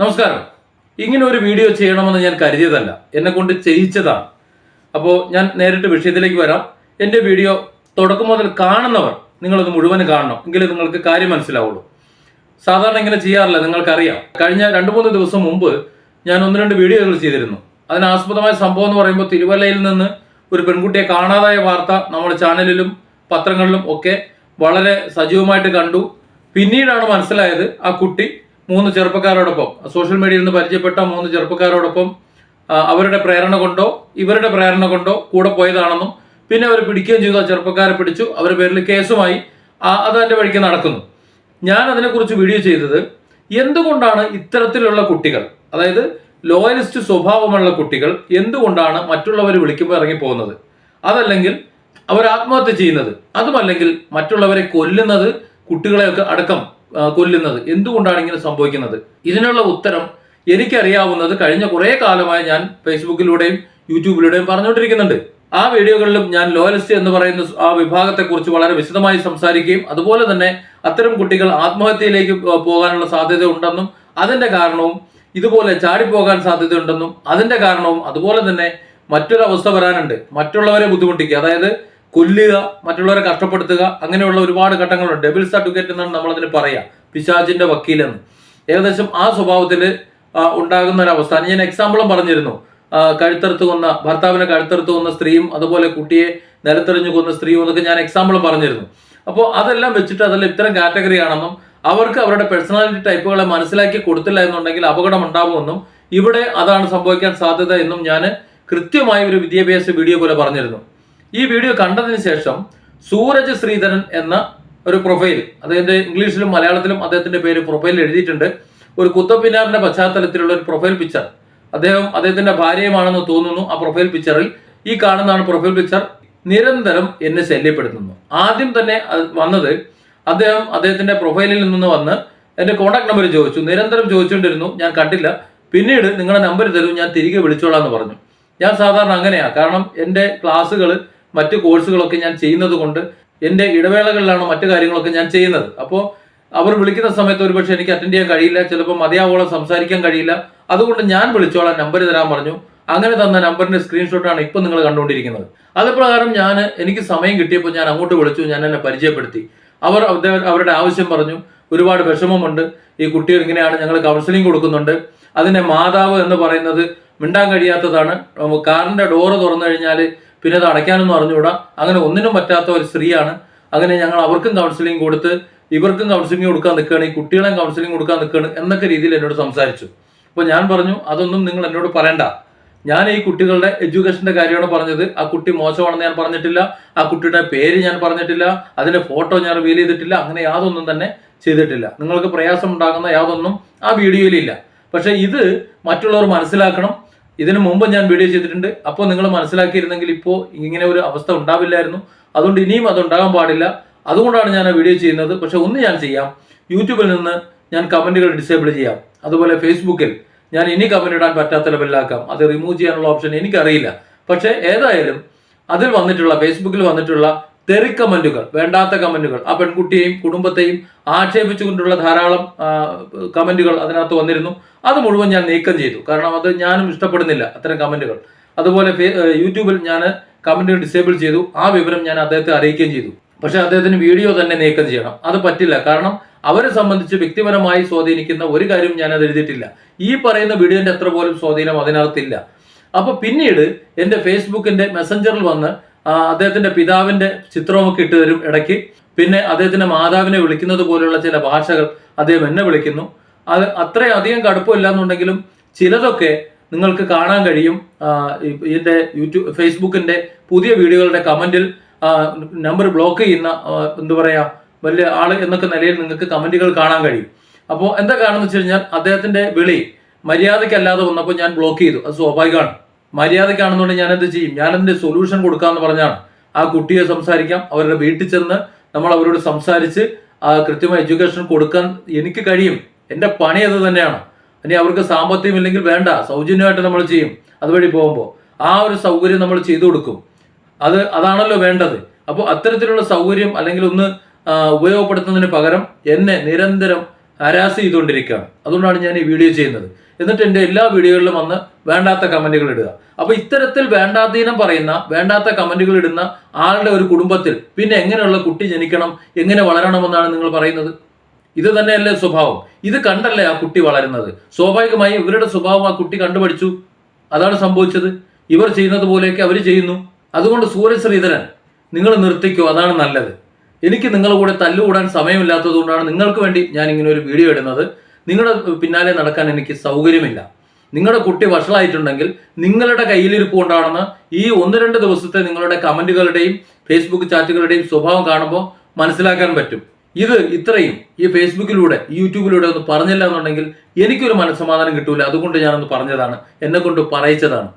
നമസ്കാരം. ഇങ്ങനെ ഒരു വീഡിയോ ചെയ്യണമെന്ന് ഞാൻ കരുതിയതല്ല. എന്നെ കൊണ്ട് ചെയ്യിച്ചതാണ്. അപ്പോൾ ഞാൻ നേരിട്ട് വിഷയത്തിലേക്ക് വരാം. എന്റെ വീഡിയോ തുടക്കം മുതൽ കാണുന്നവർ നിങ്ങളത് മുഴുവൻ കാണണം. എങ്കിലേ നിങ്ങൾക്ക് കാര്യം മനസ്സിലാവുള്ളൂ. സാധാരണ ഇങ്ങനെ ചെയ്യാറില്ല നിങ്ങൾക്കറിയാം. കഴിഞ്ഞ രണ്ട് മൂന്ന് ദിവസം മുമ്പ് ഞാൻ ഒന്ന് രണ്ട് വീഡിയോകൾ ചെയ്തിരുന്നു. അതിനാസ്പദമായ സംഭവം എന്ന് പറയുമ്പോൾ തിരുവല്ലയിൽ നിന്ന് ഒരു പെൺകുട്ടിയെ കാണാതായ വാർത്ത നമ്മുടെ ചാനലിലും പത്രങ്ങളിലും ഒക്കെ വളരെ സജീവമായിട്ട് കണ്ടു. പിന്നീടാണ് മനസ്സിലായത് ആ കുട്ടി മൂന്ന് ചെറുപ്പക്കാരോടൊപ്പം സോഷ്യൽ മീഡിയയിൽ നിന്ന് പരിചയപ്പെട്ട മൂന്ന് ചെറുപ്പക്കാരോടൊപ്പം അവരുടെ പ്രേരണ കൊണ്ടോ ഇവരുടെ പ്രേരണ കൊണ്ടോ കൂടെ പോയതാണെന്നും പിന്നെ അവർ പിടിക്കുകയും ചെയ്തു ആ ചെറുപ്പക്കാരെ പിടിച്ചു അവരുടെ പേരിൽ കേസുമായി ആ, അത് അതിന്റെ വഴിക്ക് നടക്കുന്നു. ഞാൻ അതിനെക്കുറിച്ച് വീഡിയോ ചെയ്തത് എന്തുകൊണ്ടാണ് ഇത്തരത്തിലുള്ള കുട്ടികൾ അതായത് ലോയലിസ്റ്റ് സ്വഭാവമുള്ള കുട്ടികൾ എന്തുകൊണ്ടാണ് മറ്റുള്ളവർ വിളിക്കുമ്പോൾ ഇറങ്ങി പോകുന്നത് അതല്ലെങ്കിൽ അവർ ആത്മഹത്യ ചെയ്യുന്നത് അതുമല്ലെങ്കിൽ മറ്റുള്ളവരെ കൊല്ലുന്നത് കുട്ടികളെയൊക്കെ അടക്കം കൊല്ലുന്നത്. എന്തുകൊണ്ടാണ് ഇങ്ങനെ സംഭവിക്കുന്നത്? ഇതിനുള്ള ഉത്തരം എനിക്കറിയാവുന്നത് കഴിഞ്ഞ കുറേ കാലമായി ഞാൻ ഫേസ്ബുക്കിലൂടെയും യൂട്യൂബിലൂടെയും പറഞ്ഞുകൊണ്ടിരിക്കുന്നുണ്ട്. ആ വീഡിയോകളിലും ഞാൻ ലോയലിസ്റ്റ് എന്ന് പറയുന്ന ആ വിഭാഗത്തെക്കുറിച്ച് വളരെ വിശദമായി സംസാരിക്കുകയും അതുപോലെ തന്നെ അത്തരം കുട്ടികൾ ആത്മഹത്യയിലേക്ക് പോകാനുള്ള സാധ്യത ഉണ്ടെന്നും അതിന്റെ കാരണവും ഇതുപോലെ ചാടിപ്പോകാൻ സാധ്യതയുണ്ടെന്നും അതിന്റെ കാരണവും അതുപോലെ തന്നെ മറ്റൊരവസ്ഥ വരാനുണ്ട്. മറ്റുള്ളവരെ ബുദ്ധിമുട്ടിക്കുക. അതായത് കൊല്ലുക മറ്റുള്ളവരെ കഷ്ടപ്പെടുത്തുക അങ്ങനെയുള്ള ഒരുപാട് ഘട്ടങ്ങളുണ്ട്. ഡെബിൾസ് അഡ്വക്കേറ്റ് എന്നാണ് നമ്മളതിന് പറയുക പറയാ. പിശാചിന്റെ വക്കീലെന്ന്. ഏകദേശം ആ സ്വഭാവത്തിൽ ഉണ്ടാകുന്ന ഒരു അവസ്ഥ ഞാൻ എക്സാമ്പിളും പറഞ്ഞിരുന്നു. കഴുത്തെടുത്ത് കൊന്ന ഭർത്താവിനെ കഴുത്തറുത്ത് കൊന്ന സ്ത്രീയും അതുപോലെ കുട്ടിയെ നിലത്തെറിഞ്ഞു കൊന്ന സ്ത്രീയും എന്നൊക്കെ ഞാൻ എക്സാമ്പിൾ പറഞ്ഞിരുന്നു. അപ്പോൾ അതെല്ലാം വെച്ചിട്ട് അതെല്ലാം ഇത്തരം കാറ്റഗറി ആണെന്നും അവർക്ക് അവരുടെ പേഴ്സണാലിറ്റി ടൈപ്പുകളെ മനസ്സിലാക്കി കൊടുത്തില്ല എന്നുണ്ടെങ്കിൽ അപകടം ഉണ്ടാകുമെന്നും ഇവിടെ അതാണ് സംഭവിക്കാൻ സാധ്യത എന്നും ഞാൻ കൃത്യമായ ഒരു വിദ്യാഭ്യാസ വീഡിയോ പോലെ പറഞ്ഞിരുന്നു. ഈ വീഡിയോ കണ്ടതിന് ശേഷം സൂരജ് ശ്രീധരൻ എന്ന ഒരു പ്രൊഫൈൽ അദ്ദേഹത്തിന്റെ ഇംഗ്ലീഷിലും മലയാളത്തിലും അദ്ദേഹത്തിന്റെ പേര് പ്രൊഫൈലിൽ എഴുതിയിട്ടുണ്ട്. ഒരു കുത്തപ്പിനാറിന്റെ പശ്ചാത്തലത്തിലുള്ള ഒരു പ്രൊഫൈൽ പിക്ചർ അദ്ദേഹം അദ്ദേഹത്തിന്റെ ഭാര്യയുമാണെന്ന് തോന്നുന്നു ആ പ്രൊഫൈൽ പിക്ചറിൽ ഈ കാണുന്നതാണ് പ്രൊഫൈൽ പിക്ചർ നിരന്തരം എന്നെ ശല്യപ്പെടുത്തുന്നു. ആദ്യം തന്നെ വന്നത് അദ്ദേഹം അദ്ദേഹത്തിന്റെ പ്രൊഫൈലിൽ നിന്ന് വന്ന് എന്റെ കോൺടാക്ട് നമ്പർ ചോദിച്ചു. നിരന്തരം ചോദിച്ചുകൊണ്ടിരുന്നു. ഞാൻ കണ്ടില്ല. പിന്നീട് നിങ്ങളുടെ നമ്പർ തരൂ. ഞാൻ തിരികെ വിളിച്ചോളാം എന്ന് പറഞ്ഞു. ഞാൻ സാധാരണ അങ്ങനെയാണ് കാരണം എന്റെ ക്ലാസ്സുകൾ മറ്റ് കോഴ്സുകളൊക്കെ ഞാൻ ചെയ്യുന്നത് കൊണ്ട് എന്റെ ഇടവേളകളിലാണ് മറ്റു കാര്യങ്ങളൊക്കെ ഞാൻ ചെയ്യുന്നത്. അപ്പോൾ അവർ വിളിക്കുന്ന സമയത്ത് ഒരുപക്ഷെ എനിക്ക് അറ്റൻഡ് ചെയ്യാൻ കഴിയില്ല ചിലപ്പോൾ മതിയാവോളം സംസാരിക്കാൻ കഴിയില്ല. അതുകൊണ്ട് ഞാൻ വിളിച്ചോളാം നമ്പർ തരാൻ പറഞ്ഞു. അങ്ങനെ തന്ന നമ്പറിന്റെ സ്ക്രീൻഷോട്ടാണ് ഇപ്പം നിങ്ങൾ കണ്ടുകൊണ്ടിരിക്കുന്നത്. അത് പ്രകാരം ഞാൻ എനിക്ക് സമയം കിട്ടിയപ്പോൾ ഞാൻ അങ്ങോട്ട് വിളിച്ചു ഞാൻ എന്നെ പരിചയപ്പെടുത്തി. അവർ അവരുടെ- ആവശ്യം പറഞ്ഞു ഒരുപാട് വിഷമമുണ്ട് ഈ കുട്ടികൾ ഇങ്ങനെയാണ് ഞങ്ങൾ കൗൺസിലിംഗ് കൊടുക്കുന്നുണ്ട്. അതിന്റെ മാതാവ് എന്ന് പറയുന്നത് മിണ്ടാൻ കഴിയാത്തതാണ്. കാറിന്റെ ഡോറ് തുറന്നു കഴിഞ്ഞാൽ പിന്നെ അത് അടയ്ക്കാനൊന്നും അറിഞ്ഞുകൂടാ. അങ്ങനെ ഒന്നിനും പറ്റാത്ത ഒരു സ്ത്രീയാണ്. അങ്ങനെ ഞങ്ങൾ അവർക്കും കൗൺസിലിംഗ് കൊടുത്ത് ഇവർക്കും കൗൺസിലിംഗ് കൊടുക്കാൻ നിൽക്കുകയാണ് ഈ കുട്ടികളെയും കൗൺസിലിംഗ് കൊടുക്കാൻ നിൽക്കുകയാണ് എന്നൊക്കെ രീതിയിൽ എന്നോട് സംസാരിച്ചു. അപ്പോൾ ഞാൻ പറഞ്ഞു അതൊന്നും നിങ്ങൾ എന്നോട് പറയണ്ട. ഞാൻ ഈ കുട്ടികളുടെ എഡ്യൂക്കേഷന്റെ കാര്യമാണ് പറഞ്ഞത്. ആ കുട്ടി മോശമാണെന്ന് ഞാൻ പറഞ്ഞിട്ടില്ല. ആ കുട്ടിയുടെ പേര് ഞാൻ പറഞ്ഞിട്ടില്ല. അതിന്റെ ഫോട്ടോ ഞാൻ റിവീൽ ചെയ്തിട്ടില്ല. അങ്ങനെ യാതൊന്നും തന്നെ ചെയ്തിട്ടില്ല. നിങ്ങൾക്ക് പ്രയാസം ഉണ്ടാകുന്ന യാതൊന്നും ആ വീഡിയോയിലില്ല പക്ഷേ ഇത് മറ്റുള്ളവർ മനസ്സിലാക്കണം. ഇതിനു മുമ്പ് ഞാൻ വീഡിയോ ചെയ്തിട്ടുണ്ട്. അപ്പോൾ നിങ്ങൾ മനസ്സിലാക്കിയിരുന്നെങ്കിൽ ഇപ്പോൾ ഇങ്ങനെ ഒരു അവസ്ഥ ഉണ്ടാവില്ലായിരുന്നു. അതുകൊണ്ട് ഇനിയും അത് ഉണ്ടാകാൻ പാടില്ല. അതുകൊണ്ടാണ് ഞാൻ ആ വീഡിയോ ചെയ്യുന്നത്. പക്ഷെ ഒന്ന് ഞാൻ ചെയ്യാം. യൂട്യൂബിൽ നിന്ന് ഞാൻ കമന്റുകൾ ഡിസേബിൾ ചെയ്യാം. അതുപോലെ ഫേസ്ബുക്കിൽ ഞാൻ ഇനി കമന്റ് ഇടാൻ പറ്റാത്ത ലെവലിലാക്കാം അത് റിമൂവ് ചെയ്യാനുള്ള ഓപ്ഷൻ എനിക്കറിയില്ല. പക്ഷേ ഏതായാലും അതിൽ വന്നിട്ടുള്ള ഫേസ്ബുക്കിൽ വന്നിട്ടുള്ള തെറി കമന്റുകൾ വേണ്ടാത്ത കമന്റുകൾ. ആ പെൺകുട്ടിയെയും കുടുംബത്തെയും ആക്ഷേപിച്ചുകൊണ്ടുള്ള ധാരാളം കമന്റുകൾ അതിനകത്ത് വന്നിരുന്നു. അത് മുഴുവൻ ഞാൻ നീക്കം ചെയ്തു. കാരണം അത് ഞാനും ഇഷ്ടപ്പെടുന്നില്ല അത്തരം കമന്റുകൾ. അതുപോലെ യൂട്യൂബിൽ ഞാൻ കമന്റുകൾ ഡിസേബിൾ ചെയ്തു. ആ വിവരം ഞാൻ അദ്ദേഹത്തെ അറിയിക്കുകയും ചെയ്തു. പക്ഷേ അദ്ദേഹത്തിന് വീഡിയോ തന്നെ നീക്കം ചെയ്യണം. അത് പറ്റില്ല. കാരണം അവരെ സംബന്ധിച്ച് വ്യക്തിപരമായി സ്വാധീനിക്കുന്ന ഒരു കാര്യം ഞാൻ അത് എഴുതിയിട്ടില്ല. ഈ പറയുന്ന വീഡിയോന്റെ അത്ര പോലും സ്വാധീനം അതിനകത്തില്ല. അപ്പൊ പിന്നീട് എന്റെ ഫേസ്ബുക്കിന്റെ മെസ്സഞ്ചറിൽ വന്ന് അദ്ദേഹത്തിന്റെ പിതാവിന്റെ ചിത്രമൊക്കെ ഇട്ട് തരും ഇടയ്ക്ക്. പിന്നെ അദ്ദേഹത്തിന്റെ മാതാവിനെ വിളിക്കുന്നത് പോലെയുള്ള ചില ഭാഷകൾ അദ്ദേഹം എന്നെ വിളിക്കുന്നു. അത് അത്രയധികം കടുപ്പമില്ല എന്നുണ്ടെങ്കിലും ചിലതൊക്കെ നിങ്ങൾക്ക് കാണാൻ കഴിയും. ഇതിന്റെ യൂട്യൂബ് ഫേസ്ബുക്കിന്റെ പുതിയ വീഡിയോകളുടെ കമന്റിൽ നമ്പർ ബ്ലോക്ക് ചെയ്യുന്ന എന്താ പറയാ വലിയ ആൾ എന്നൊക്കെ നിലയിൽ നിങ്ങൾക്ക് കമന്റുകൾ കാണാൻ കഴിയും. അപ്പോൾ എന്താ കാണുന്നത് വെച്ച് കഴിഞ്ഞാൽ അദ്ദേഹത്തിന്റെ വിളി മര്യാദയ്ക്കല്ലാതെ വന്നപ്പോൾ ഞാൻ ബ്ലോക്ക് ചെയ്തു. അത് സ്വാഭാവികമാണ്. മര്യാദയ്ക്കാണെന്നുണ്ടെങ്കിൽ ഞാൻ എന്ത് ചെയ്യും? ഞാൻ എന്റെ സൊല്യൂഷൻ കൊടുക്കാന്ന് പറഞ്ഞാണ് ആ കുട്ടിയെ സംസാരിക്കാം. അവരുടെ വീട്ടിൽ ചെന്ന് നമ്മൾ അവരോട് സംസാരിച്ച് ആ കൃത്യമായ എഡ്യൂക്കേഷൻ കൊടുക്കാൻ എനിക്ക് കഴിയും. എന്റെ പണി അത് തന്നെയാണ്. ഇനി അവർക്ക് സാമ്പത്തികം ഇല്ലെങ്കിൽ വേണ്ട. സൗജന്യമായിട്ട് നമ്മൾ ചെയ്യും. അതുവഴി പോകുമ്പോൾ ആ ഒരു സൗകര്യം നമ്മൾ ചെയ്തു കൊടുക്കും. അത് അതാണല്ലോ വേണ്ടത്. അപ്പോൾ അത്തരത്തിലുള്ള സൗകര്യം അല്ലെങ്കിൽ ഒന്ന് ഉപയോഗപ്പെടുത്തുന്നതിന് പകരം എന്നെ നിരന്തരം ഹരാസ് ചെയ്തുകൊണ്ടിരിക്കുകയാണ്. അതുകൊണ്ടാണ് ഞാൻ ഈ വീഡിയോ ചെയ്യുന്നത്. എന്നിട്ട് എന്റെ എല്ലാ വീഡിയോകളിലും വന്ന് വേണ്ടാത്ത കമന്റുകൾ ഇടുക. അപ്പോൾ ഇത്തരത്തിൽ വേണ്ടാധീനം പറയുന്ന വേണ്ടാത്ത കമന്റുകൾ ഇടുന്ന ആളുടെ ഒരു കുടുംബത്തിൽ പിന്നെ എങ്ങനെയുള്ള കുട്ടി ജനിക്കണം എങ്ങനെ വളരണമെന്നാണ് നിങ്ങൾ പറയുന്നത്? ഇത് തന്നെയല്ലേ സ്വഭാവം. ഇത് കണ്ടല്ലേ ആ കുട്ടി വളരുന്നത്. സ്വാഭാവികമായി ഇവരുടെ സ്വഭാവം ആ കുട്ടി കണ്ടുപഠിച്ചു. അതാണ് സംഭവിച്ചത്. ഇവർ ചെയ്യുന്നത് പോലെയൊക്കെ അവർ ചെയ്യുന്നു. അതുകൊണ്ട് സൂര്യ ശ്രീധരൻ നിങ്ങൾ നിർത്തിക്കോ അതാണ് നല്ലത്. എനിക്ക് നിങ്ങളുടെ കൂടെ തല്ലുകൂടാൻ സമയമില്ലാത്തത് കൊണ്ടാണ് നിങ്ങൾക്ക് വേണ്ടി ഞാൻ ഇങ്ങനെ ഒരു വീഡിയോ ഇടുന്നത്. നിങ്ങളുടെ പിന്നാലെ നടക്കാൻ എനിക്ക് സൗകര്യമില്ല. നിങ്ങളുടെ കുട്ടി വഷളായിട്ടുണ്ടെങ്കിൽ നിങ്ങളുടെ കയ്യിലിരിപ്പ് കൊണ്ടാണെന്ന് ഈ ഒന്ന് രണ്ട് ദിവസത്തെ നിങ്ങളുടെ കമന്റുകളുടെയും ഫേസ്ബുക്ക് ചാറ്റുകളുടെയും സ്വഭാവം കാണുമ്പോൾ മനസ്സിലാക്കാൻ പറ്റും. ഇത് ഇത്രയും ഈ ഫേസ്ബുക്കിലൂടെ യൂട്യൂബിലൂടെ ഒന്ന് പറഞ്ഞില്ല എന്നുണ്ടെങ്കിൽ എനിക്കൊരു മനസ്സമാധാനം കിട്ടൂല. അതുകൊണ്ട് ഞാനൊന്ന് പറഞ്ഞതാണ്. എന്നെ കൊണ്ട് പറയിച്ചതാണ്.